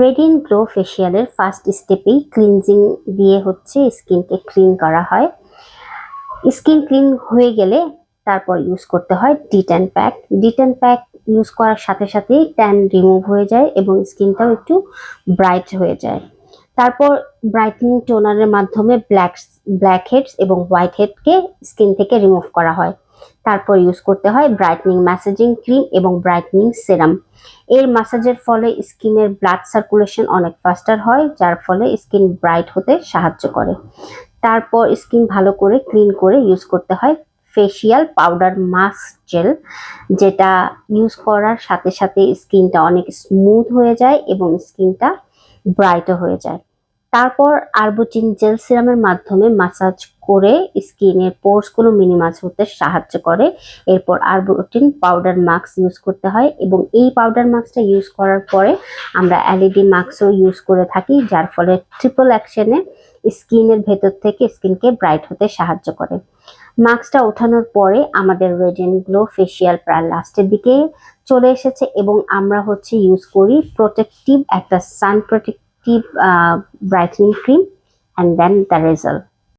Radeon glow ফেসিয়ালের first স্টেপেই cleansing দিয়ে হচ্ছে স্কিনকে ক্লিন করা হয়। স্কিন ক্লিন হয়ে গেলে তারপর ইউজ করতে হয় detan pack detan pack use করার সাথে সাথেই ট্যান রিমুভ হয়ে যায় এবং স্কিনটাও একটু ব্রাইট হয়ে যায়। তারপর ব্রাইটনিং টোনারের মাধ্যমে ব্ল্যাক ব্ল্যাক হেডস এবং হোয়াইট হেডকে স্কিন থেকে রিমুভ করা হয়। তারপর ইউজ করতে হয় ব্রাইটনিং ম্যাসেজিং ক্রিম এবং ব্রাইটনিং সেরাম এর ম্যাসাজের ফলে স্কিনের ব্লাড সার্কুলেশন অনেক ফাস্টার হয়, যার ফলে স্কিন ব্রাইট হতে সাহায্য করে। তারপর স্কিন ভালো করে ক্লিন করে ইউজ করতে হয় ফেসিয়াল পাউডার মাস্ক জেল যেটা ইউজ করার সাথে সাথে স্কিনটা অনেক স্মুথ হয়ে যায় এবং স্কিনটা ব্রাইটও হয়ে যায়। তারপর আরবুটিন জেল সিরামের মাধ্যমে মাসাজ করে স্কিনের পোর্সগুলো মিনিমাইজ হতে সাহায্য করে। এরপর আরবুটিন পাউডার মাস্ক ইউজ করতে হয় এবং এই পাউডার মাস্কটা ইউজ করার পরে আমরা এলইডি মাস্কও ইউজ করে থাকি, যার ফলে ট্রিপল অ্যাকশনে স্কিনের ভেতর থেকে স্কিনকে ব্রাইট হতে সাহায্য করে। মাস্কটা ওঠানোর পরে আমাদের রেডিয়েন্ট গ্লো ফেসিয়াল প্রায় লাস্টের দিকে চলে এসেছে এবং আমরা হচ্ছে ইউজ করি প্রোটেক্টিভ একটা সান deep uh, brightening cream and then the result.